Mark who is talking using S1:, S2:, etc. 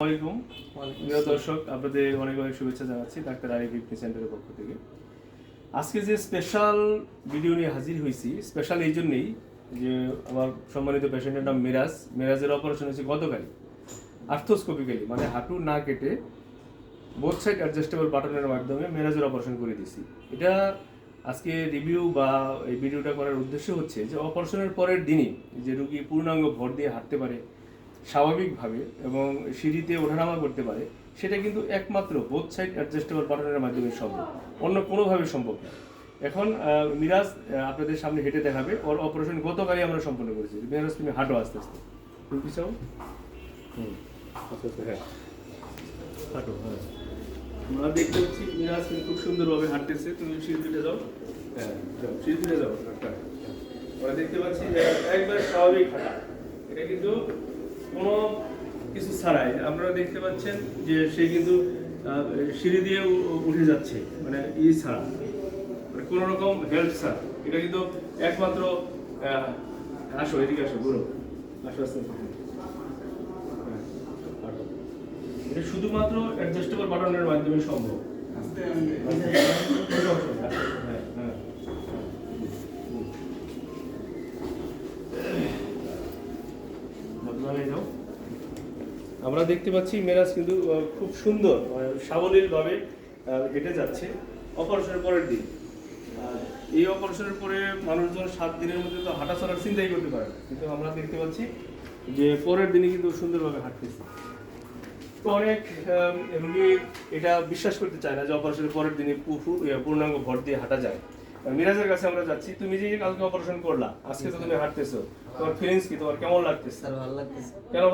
S1: আসসালামাইকুম প্রিয় দর্শক আপনাদের অনেক অনেক শুভেচ্ছা জানাচ্ছি ডাক্তার আরিফ ইবনে সেন্টারের পক্ষ থেকে। আজকে যে স্পেশাল ভিডিও নিয়ে হাজির হয়েছি স্পেশাল এই জন্যেই যে আমার সম্মানিত পেশেন্টের নাম মিরাজ। মিরাজের অপারেশন হয়েছে গতকালই আর্থোস্কোপিক্যালি মানে হাঁটু না কেটে বোথ সাইড অ্যাডজাস্টেবল বাটনের মাধ্যমে মেরাজের অপারেশন করে দিছি এটা আজকে রিভিউ বা এই ভিডিওটা করার উদ্দেশ্য হচ্ছে যে অপারেশনের পরের দিনই যে রুগী পূর্ণাঙ্গ ভর দিয়ে হাঁটতে পারে স্বাভাবিকভাবে এবং সিঁড়িতে ওঠানামা করতে পারে সেটা কিন্তু একমাত্র বোথ সাইড অ্যাডজাস্টেবল বাটনের মাধ্যমে সম্ভব। অন্য কোনোভাবে সম্ভব না। এখন মিরাজ আপনাদের সামনে হেঁটে দেখাবে। ওর অপারেশন গতকালই আমরা সম্পন্ন করেছি। মিরাজ তুমি হাঁটো আস্তে আস্তে। তুমি পিছাও হুম আস্তে আস্তে হ্যাঁ। হাঁটো হ্যাঁ। আমরা দেখতে পাচ্ছি মিরাজ কিন্তু খুব সুন্দরভাবে হাঁটতেছে। তুমি সিঁড়ি তুলে যাও। হ্যাঁ যাও। সিঁড়ি তুলে যাও। আমরা দেখতে পাচ্ছি একবার স্বাভাবিক হাঁটা। এটা কিন্তু কোনো কিছু ছাড়াই আপনারা দেখতে পাচ্ছেন যে সে কিন্তু সিঁড়ি দিয়ে উঠে যাচ্ছে মানে ই ছাড়া। মানে কোনো রকম হেল্প ছাড়া। এটা কিন্তু একমাত্র আসো এদিকে আসো ঘুরো। আসো আস্তে। হ্যাঁ, এটা শুধুমাত্র অ্যাডজাস্টেবল বাটনের মাধ্যমে সম্ভব। আমরা দেখতে পাচ্ছি মেরাজ কিন্তু খুব সুন্দর সাবলীল ভাবে হেঁটে যাচ্ছে। অপারেশনের পরের দিন। এই অপারেশনের পরে মানুষজন সাত দিনের মধ্যে তো হাঁটা চলার চিন্তাই করতে পারে কিন্তু আমরা দেখতে পাচ্ছি যে পরের দিনে কিন্তু সুন্দরভাবে হাঁটতেছে। তো অনেক রুগী এটা বিশ্বাস করতে চায় না যে অপারেশনের পরের দিনে পূর্ণাঙ্গ ভর দিয়ে হাঁটা যায়। মিরাজের কাছে আমরা যাচ্ছি। তুমি যে কালকে অপারেশন করলা আজকে তো তুমি হাঁটতেছো। তোমার ফিলিংস কি? তোমার কেমন লাগতেছে?
S2: স্যার ভালো লাগতেছে।
S1: কেন